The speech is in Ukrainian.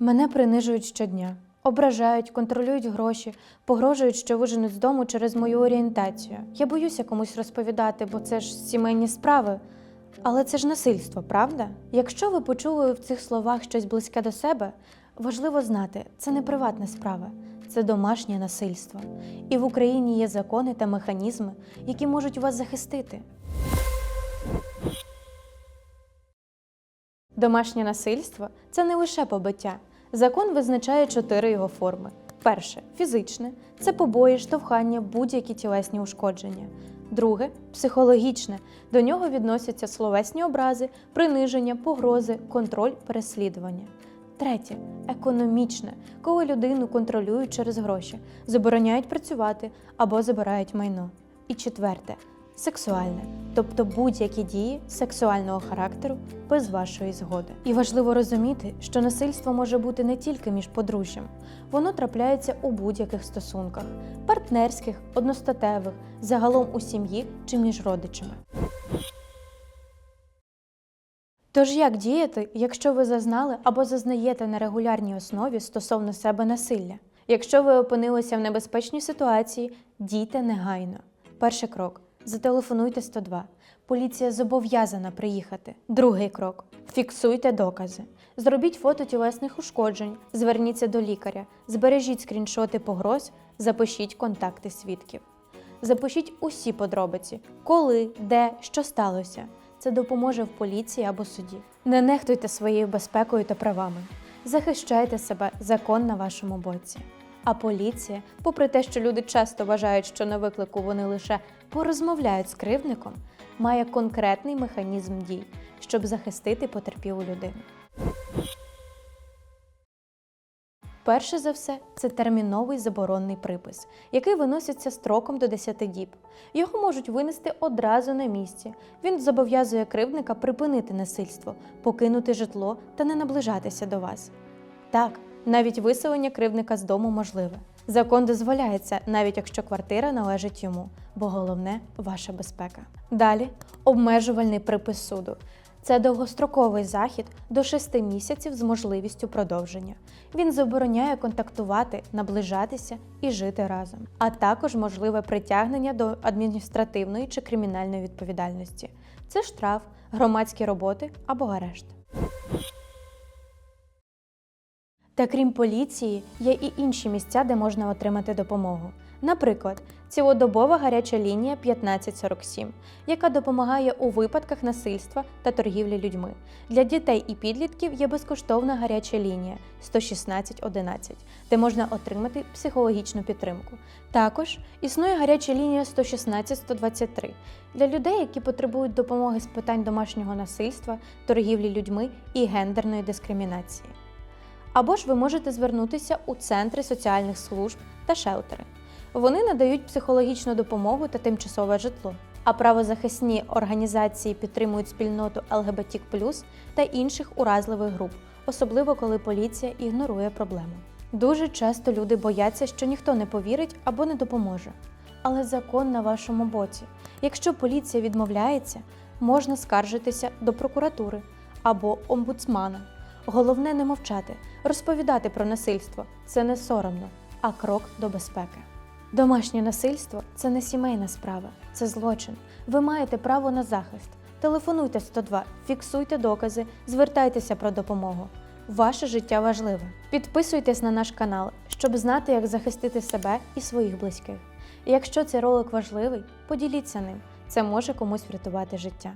Мене принижують щодня, ображають, контролюють гроші, погрожують, що виженуть з дому через мою орієнтацію. Я боюся комусь розповідати, бо це ж сімейні справи. Але це ж насильство, правда? Якщо ви почули в цих словах щось близьке до себе, важливо знати, це не приватна справа, це домашнє насильство. І в Україні є закони та механізми, які можуть вас захистити. Домашнє насильство це не лише побиття. Закон визначає чотири його форми. Перше фізичне це побої, штовхання, будь-які тілесні ушкодження. Друге психологічне. До нього відносяться словесні образи, приниження, погрози, контроль, переслідування. Третє економічне, коли людину контролюють через гроші, забороняють працювати або забирають майно. І четверте сексуальне, тобто будь-які дії сексуального характеру без вашої згоди. І важливо розуміти, що насильство може бути не тільки між подружжям, воно трапляється у будь-яких стосунках партнерських, одностатевих, загалом у сім'ї чи між родичами. Тож як діяти, якщо ви зазнали або зазнаєте на регулярній основі стосовно себе насилля? Якщо ви опинилися в небезпечній ситуації, дійте негайно. Перший крок зателефонуйте 102. Поліція зобов'язана приїхати. Другий крок фіксуйте докази. Зробіть фото тілесних ушкоджень, зверніться до лікаря, збережіть скріншоти погроз, запишіть контакти свідків. Запишіть усі подробиці, коли, де, що сталося. Це допоможе в поліції або суді. Не нехтуйте своєю безпекою та правами. Захищайте себе, закон на вашому боці. А поліція, попри те, що люди часто вважають, що на виклику вони лише порозмовляють з кривдником, має конкретний механізм дій, щоб захистити потерпілу людину. Перше за все, це терміновий заборонний припис, який виноситься строком до 10 діб. Його можуть винести одразу на місці. Він зобов'язує кривдника припинити насильство, покинути житло та не наближатися до вас. Так, навіть виселення кривдника з дому можливе. Закон дозволяється, навіть якщо квартира належить йому, бо головне ваша безпека. Далі обмежувальний припис суду. Це довгостроковий захід до 6 місяців з можливістю продовження. Він забороняє контактувати, наближатися і жити разом, а також можливе притягнення до адміністративної чи кримінальної відповідальності. Це штраф, громадські роботи або арешт. Та крім поліції, є і інші місця, де можна отримати допомогу. Наприклад, цілодобова гаряча лінія 1547, яка допомагає у випадках насильства та торгівлі людьми. Для дітей і підлітків є безкоштовна гаряча лінія 11611, де можна отримати психологічну підтримку. Також існує гаряча лінія 116-123 для людей, які потребують допомоги з питань домашнього насильства, торгівлі людьми і гендерної дискримінації. Або ж ви можете звернутися у центри соціальних служб та шелтери. Вони надають психологічну допомогу та тимчасове житло. А правозахисні організації підтримують спільноту ЛГБТІК та інших уразливих груп, особливо коли поліція ігнорує проблему. Дуже часто люди бояться, що ніхто не повірить або не допоможе. Але закон на вашому боці. Якщо поліція відмовляється, можна скаржитися до прокуратури або омбудсмана. Головне не мовчати, розповідати про насильство це не соромно, а крок до безпеки. Домашнє насильство це не сімейна справа, це злочин. Ви маєте право на захист. Телефонуйте 102, фіксуйте докази, звертайтеся про допомогу. Ваше життя важливе. Підписуйтесь на наш канал, щоб знати, як захистити себе і своїх близьких. Якщо цей ролик важливий, поділіться ним. Це може комусь врятувати життя.